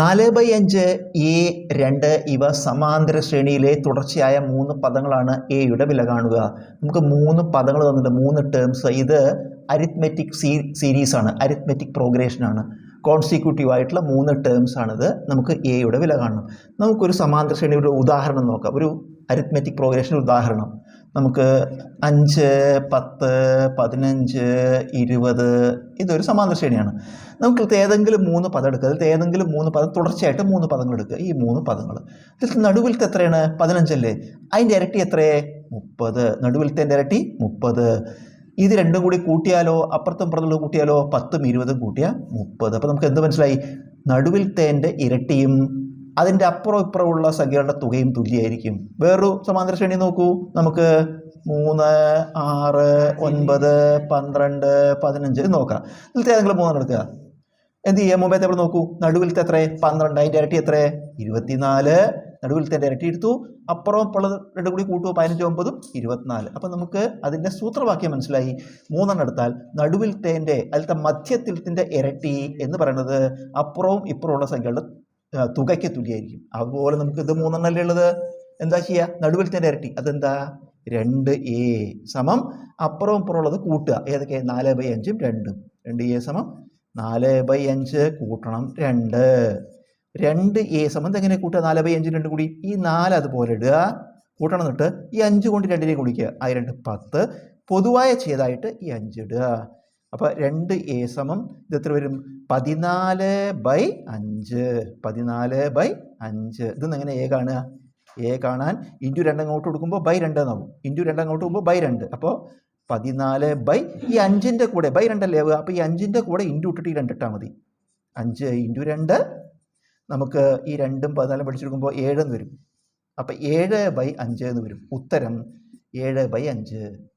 നാല് ബൈ അഞ്ച് എ രണ്ട് ഇവ സമാന്തര ശ്രേണിയിലെ തുടർച്ചയായ മൂന്ന് പദങ്ങളാണ് എയുടെ വില കാണുക. നമുക്ക് മൂന്ന് പദങ്ങൾ തന്നിട്ട് മൂന്ന് ടേംസ് ഇത് അരിത്മെറ്റിക് സീ സീരീസ് ആണ് അരിത്മെറ്റിക് പ്രോഗ്രേഷൻ ആണ്. കോൺസിക്യൂട്ടീവ് ആയിട്ടുള്ള മൂന്ന് ടേംസ് ആണിത് നമുക്ക് എയുടെ വില കാണണം. നമുക്കൊരു സമാന്തര ശ്രേണിയുടെ ഉദാഹരണം നോക്കാം. ഒരു അരിത്മെറ്റിക് പ്രോഗ്രേഷൻ ഉദാഹരണം. നമുക്ക് അഞ്ച് പത്ത് പതിനഞ്ച് ഇരുപത് ഇതൊരു സമാന്തര ശ്രേണിയാണ്. നമുക്ക് ഏതെങ്കിലും മൂന്ന് പദം എടുക്കുക. അതിൽ ഏതെങ്കിലും മൂന്ന് പദം തുടർച്ചയായിട്ട് മൂന്ന് പദങ്ങൾ എടുക്കുക. ഈ മൂന്ന് പദങ്ങൾ. ഇതിൽ നടുവിലത്തെ എത്രയാണ്? പതിനഞ്ചല്ലേ? അതിന്റെ ഇരട്ടി എത്രയേ? മുപ്പത്. നടുവിലത്തെ ഇരട്ടി മുപ്പത്. ഇത് രണ്ടും കൂടി കൂട്ടിയാലോ? അപ്പുറത്തും പുറത്തുള്ള കൂട്ടിയാലോ? പത്തും ഇരുപതും കൂട്ടിയാൽ മുപ്പത്. അപ്പോൾ നമുക്ക് എന്ത് മനസ്സിലായി? നടുവിലത്തേന്റെ ഇരട്ടിയും അതിന്റെ അപ്പുറം ഇപ്പുറമുള്ള സംഖ്യകളുടെ തുകയും തുല്യമായിരിക്കും. വേറൊരു സമാന്തര ശ്രേണി നോക്കൂ. നമുക്ക് മൂന്ന് ആറ് ഒൻപത് പന്ത്രണ്ട് പതിനഞ്ച് നോക്കാം. ഇതിലത്തെ ഏതെങ്കിലും മൂന്നെണ്ണം എടുക്കുക. എന്ത് ചെയ്യാം? മുമ്പേ നമ്മൾ നോക്കൂ. നടുവിലത്തെ എത്ര? പന്ത്രണ്ട്. അതിന്റെ ഇരട്ടി എത്ര? ഇരുപത്തിനാല്. നടുവിലത്തെ ഇരട്ടി എടുത്തു. അപ്പുറം ഉള്ളത് രണ്ടും കൂടി കൂട്ടുക. പതിനഞ്ച് ഒമ്പതും ഇരുപത്തിനാല്. അപ്പം നമുക്ക് അതിന്റെ സൂത്രവാക്യം മനസ്സിലായി. മൂന്നെണ്ണം എടുത്താൽ നടുവിലത്തേന്റെ അതിലത്തെ മധ്യത്തിലത്തിന്റെ ഇരട്ടി എന്ന് പറയുന്നത് അപ്പുറവും ഇപ്പുറമുള്ള സംഖ്യകളുടെ തുകയ്ക്ക് തുല്യമായിരിക്കും. അതുപോലെ നമുക്ക് ഇത് മൂന്നെണ്ണല്ലേ ഉള്ളത്? എന്താ ചെയ്യുക നടുവിൽത്തെ ഇരട്ടി. അതെന്താ? രണ്ട് എ സമം അപ്പുറവും അപ്പുറം ഉള്ളത് കൂട്ടുക. ഏതൊക്കെ? നാല് ബൈ അഞ്ചും രണ്ടും. രണ്ട് എ സമം നാല് ബൈ അഞ്ച് കൂട്ടണം രണ്ട്. രണ്ട് എ സമം എങ്ങനെ കൂട്ടുക? നാല് ബൈ അഞ്ചും രണ്ട് കൂടി. ഈ നാല് അതുപോലെ ഇടുക. കൂട്ടണം എന്നിട്ട് ഈ അഞ്ച് കൊണ്ട് രണ്ടിനെ കുടിക്കുക ആ രണ്ട് പത്ത്. പൊതുവായ ചെയ്തായിട്ട് ഈ അഞ്ച് ഇടുക. അപ്പോൾ രണ്ട് എ സമം ഇത് എത്ര വരും? പതിനാല് ബൈ അഞ്ച്. പതിനാല് ബൈ അഞ്ച്. ഇതൊന്നും എങ്ങനെ എ കാണുക? എ കാണാൻ ഇന്റു രണ്ടങ്ങോട്ട് കൊടുക്കുമ്പോൾ ബൈ രണ്ട് എന്നാവും. ഇന്റു രണ്ടങ്ങോട്ട് കൊടുക്കുമ്പോൾ ബൈ രണ്ട്. അപ്പോൾ പതിനാല് ബൈ ഈ അഞ്ചിന്റെ കൂടെ ബൈ രണ്ടല്ലേ ആവുക? അപ്പോൾ ഈ അഞ്ചിന്റെ കൂടെ ഇന്റു ഇട്ടിട്ട് ഈ രണ്ടിട്ടാൽ മതി. അഞ്ച് ഇന്റു രണ്ട്. നമുക്ക് ഈ രണ്ടും പതിനാലും പഠിച്ചെടുക്കുമ്പോൾ ഏഴെന്ന് വരും. അപ്പോൾ ഏഴ് ബൈ അഞ്ച് എന്ന് വരും. ഉത്തരം ഏഴ് ബൈ അഞ്ച്.